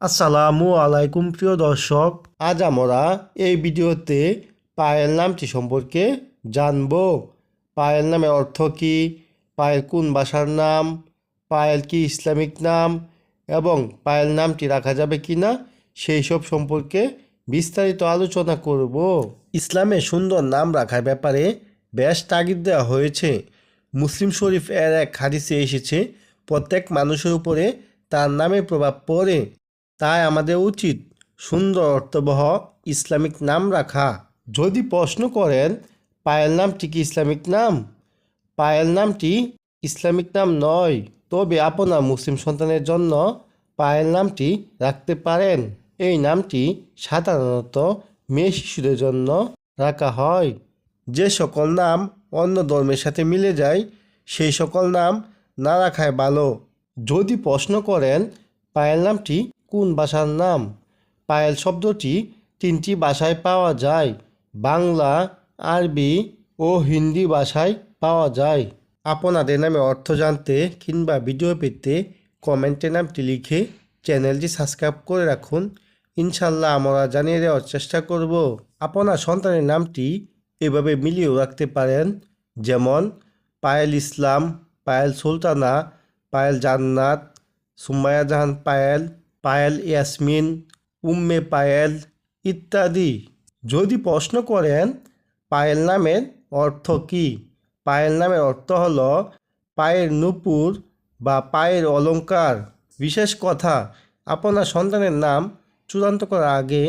আসসালামু আলাইকুম, প্রিয় দর্শক। আজ আমরা এই ভিডিওতে পায়েল নামটি সম্পর্কে জানব। পায়েল নামের অর্থ কী? পায়েল কোন ভাষার নাম? পায়েল কি ইসলামিক নাম? এবং পায়েল নামটি রাখা যাবে কি না সেই সব সম্পর্কে বিস্তারিত আলোচনা করব। ইসলামে সুন্দর নাম রাখার ব্যাপারে বেশ তাগিদ দেওয়া হয়েছে। মুসলিম শরীফ এর এক হাদিসে এসেছে, প্রত্যেক মানুষের উপরে তার নামের প্রভাব পড়ে। তাই আমাদের উচিত সুন্দর অর্থবহ ইসলামিক নাম রাখা। যদি প্রশ্ন করেন, পায়েল নামটি কি ইসলামিক নাম? পায়েল নামটি ইসলামিক নাম নয়, তবে আপনার মুসলিম সন্তানের জন্য পায়েল নামটি রাখতে পারেন। এই নামটি সাধারণত মেয়ে শিশুদের জন্য রাখা হয়। যে সকল নাম অন্য ধর্মের সাথে মিলে যায়, সেই সকল নাম না রাখায় ভালো। যদি প্রশ্ন করেন, পায়েল নামটি কোন ভাষার নাম? পায়েল শব্দটি তিনটি ভাষায় পাওয়া যায়। বাংলা, আরবি ও হিন্দি ভাষায় পাওয়া যায়। আপনাদের নামে অর্থ জানতে কিংবা ভিডিও পেতে কমেন্টে নামটি লিখে চ্যানেলটি সাবস্ক্রাইব করে রাখুন। ইনশাল্লাহ আমরা জানিয়ে দেওয়ার চেষ্টা করব। আপনার সন্তানের নামটি এভাবে মিলিয়েও রাখতে পারেন। যেমন, পায়েল ইসলাম, পায়েল সুলতানা, পায়েল জান্নাত সুমায়া জাহান পায়েল পায়েল, ইয়াসমিন, উম্মে পায়েল ইত্যাদি। যদি প্রশ্ন করেন, পায়েল নামের অর্থ কী? পায়েল নামের অর্থ হল পায়ের নুপুর বা পায়ের অলংকার। বিশেষ কথা, আপনার সন্তানের নাম চূড়ান্ত করার আগে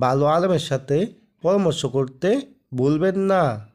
ভালো আলমের সাথে পরামর্শ করতে ভুলবেন না।